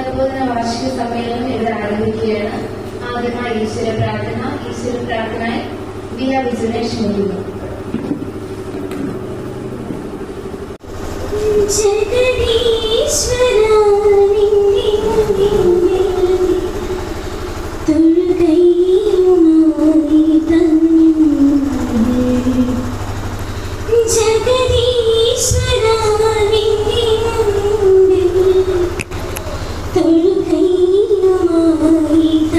നവബോധന വാർഷിക സമ്മേളനം ഇവിടെ ആരംഭിക്കുകയാണ്. ആദ്യമായി ഈശ്വര പ്രാർത്ഥന ഈശ്വര പ്രാർത്ഥനയായി വിയ വിജനേഷ് നൽകുന്നു ജഗദീ Please,